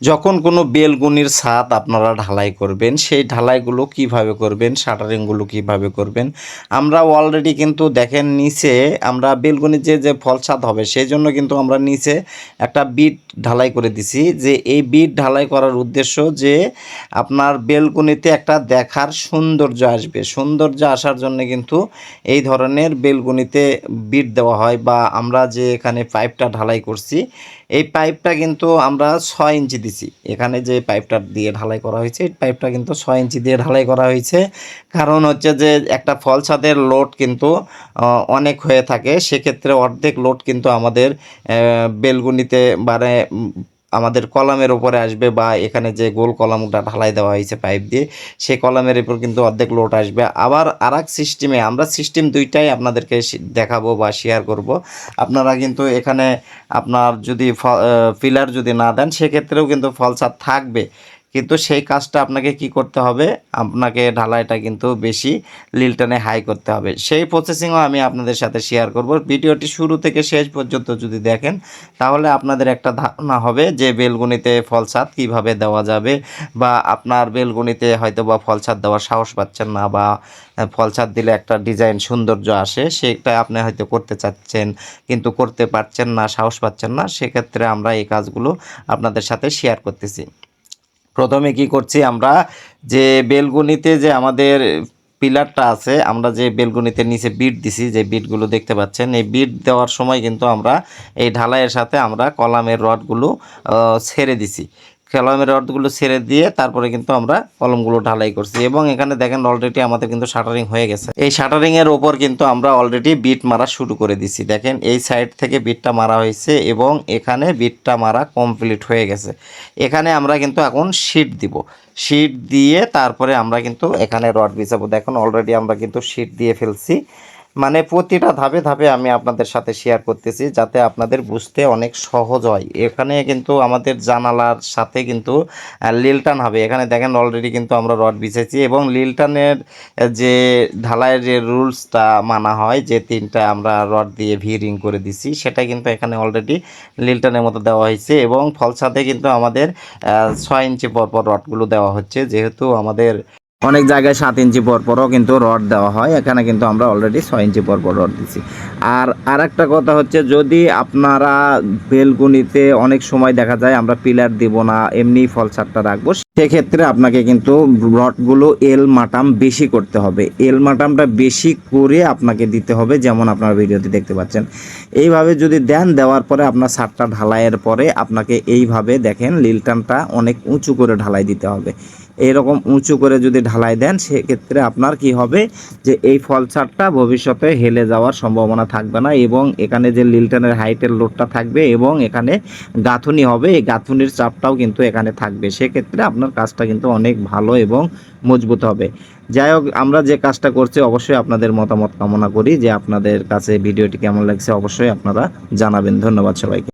যখন কোনো বেলগুনির ছাদ আপনারা ঢালাই করবেন, সেই ঢালাইগুলো কীভাবে করবেন, শাটারিংগুলো কীভাবে করবেন? আমরা অলরেডি কিন্তু দেখেন নিচে আমরা বেলগুনির যে যে ফল ছাদ হবে, সেই জন্য কিন্তু আমরা নিচে একটা বিট ঢালাই করে দিছি যে, এই বিট ঢালাই করার উদ্দেশ্য যে, আপনার বেলগুনিতে একটা দেখার সৌন্দর্য আসবে। সৌন্দর্য আসার জন্য কিন্তু এই ধরনের বেলগুনিতে বিট দেওয়া হয় বা আমরা যে এখানে পাইপটা ঢালাই করছি, এই পাইপটা কিন্তু আমরা ছয় ইঞ্চি দিছি এখানে যে পাইপটা দিয়ে ঢালাই করা হয়েছে, এই পাইপটা কিন্তু ছয় ইঞ্চি দিয়ে ঢালাই করা হয়েছে। কারণ হচ্ছে যে একটা ফল ছাদের লোড কিন্তু অনেক হয়ে থাকে। সেক্ষেত্রে অর্ধেক লোড কিন্তু আমাদের বেলগুনিতে মানে আমাদের কলামের উপরে আসবে বা এখানে যে গোল কলামটা ঢালাই দেওয়া হয়েছে পাইপ দিয়ে, সেই কলামের উপর কিন্তু অর্ধেক লোড আসবে। আবার আর এক সিস্টেমে আমরা সিস্টেম দুইটাই আপনাদেরকে দেখাবো বা শেয়ার করব। আপনারা কিন্তু এখানে আপনার যদি ফিলার যদি না দেন, সেক্ষেত্রেও কিন্তু ফলসাদ থাকবে। কিন্তু সেই কাজটা আপনাকে কি করতে হবে? আপনাকে ঢালাইটা কিন্তু বেশি লিলটনে হাই করতে হবে। সেই প্রসেসিংও আমি আপনাদের সাথে শেয়ার করব। ভিডিওটি শুরু থেকে শেষ পর্যন্ত যদি দেখেন, তাহলে আপনাদের একটা ধারণা হবে যে বেলগুনিতে ফলসাদ কীভাবে দেওয়া যাবে বা আপনার বেলগুনিতে হয়তো বা ফলসাদ দেওয়ার সাহস পাচ্ছেন না বা ফলসাদ দিলে একটা ডিজাইন সৌন্দর্য আসে, সেটা আপনি হয়তো করতে চাচ্ছেন কিন্তু করতে পারছেন না, সাহস পাচ্ছেন না, সেক্ষেত্রে আমরা এই কাজগুলো আপনাদের সাথে শেয়ার করতেছি। প্রথমে কি করছি আমরা যে বেলগুনিতে যে আমাদের পিলারটা আছে, আমরা যে বেলগুনিতে নিচে বিট দিছি, যে বিটগুলো দেখতে পাচ্ছেন, এই বিট দেওয়ার সময় কিন্তু আমরা এই ঢালাইয়ের সাথে আমরা কলামের রডগুলো ছেড়ে দিছি। কলমের রডগুলো ছেড়ে দিয়ে তারপরে কিন্তু আমরা কলমগুলো ঢালাই করছি। এবং এখানে দেখেন অলরেডি আমাদের কিন্তু শাটারিং হয়ে গেছে। এই শাটারিং এর ওপর কিন্তু আমরা অলরেডি বিট মারা শুরু করে দিছি। দেখেন এই সাইড থেকে বিটটা মারা হয়েছে এবং এখানে বিটটা মারা কমপ্লিট হয়ে গেছে। এখানে আমরা কিন্তু এখন শীট দিব। শীট দিয়ে তারপরে আমরা কিন্তু এখানে রড বিছাবো। দেখুন অলরেডি আমরা কিন্তু শীট দিয়ে ফেলছি। মানে প্রতিটা ধাপে ধাপে আমি আপনাদের সাথে শেয়ার করতেছি যাতে আপনাদের বুঝতে অনেক সহজ হয়। এখানে কিন্তু আমাদের জানালার সাথে কিন্তু লিলটান হবে। এখানে দেখেন অলরেডি কিন্তু আমরা রড বিছেছি এবং লিলটানের যে ঢালাইয়ের যে রুলসটা মানা হয়, যে তিনটা আমরা রড দিয়ে ভি রিং করে দিছি, সেটা কিন্তু এখানে অলরেডি লিলটানের মতো দেওয়া হয়েছে এবং ফলসাতে কিন্তু আমাদের ছয় ইঞ্চি পর পর রডগুলো দেওয়া হচ্ছে। যেহেতু আমাদের অনেক জায়গায় সাত ইঞ্চি পরপরও কিন্তু রড দেওয়া হয়। এখানে কিন্তু আমরা অলরেডি ছয় ইঞ্চি পরপর পর রড দিছি। আর আরেকটা কথা হচ্ছে, যদি আপনারা বেলগুনিতে অনেক সময় দেখা যায় আমরা পিলার দিব না, এমনি ফল ফলসারটা রাখব সেক্ষেত্রে আপনাকে কিন্তু রডগুলো এল মাটাম বেশি করতে হবে। এল মাটামটা বেশি করে আপনাকে দিতে হবে, যেমন আপনার ভিডিওতে দেখতে পাচ্ছেন। এইভাবে যদি দেন, দেওয়ার পরে আপনার সারটা ঢালাইয়ের পরে আপনাকে এইভাবে দেখেন, লিলটানটা অনেক উঁচু করে ঢালাই দিতে হবে। এরকম উঁচু করে যদি ঢালাই দেন, সেক্ষেত্রে আপনার কি হবে যে এই ফল ফলসারটা ভবিষ্যতে হেলে যাওয়ার সম্ভাবনা থাকবে না এবং এখানে যে লিলটনের হাইটের লোডটা থাকবে এবং এখানে গাঁথুনি হবে, এই গাঁথুনির চাপটাও কিন্তু এখানে থাকবে। সেক্ষেত্রে আপনার কাজটা কিন্তু অনেক ভালো এবং মজবুত হবে। যাই হোক, আমরা যে কাজটা করছি অবশ্যই আপনাদের মতামত কামনা করি যে আপনাদের কাছে ভিডিওটি কেমন লাগছে অবশ্যই আপনারা জানাবেন। ধন্যবাদ সবাইকে।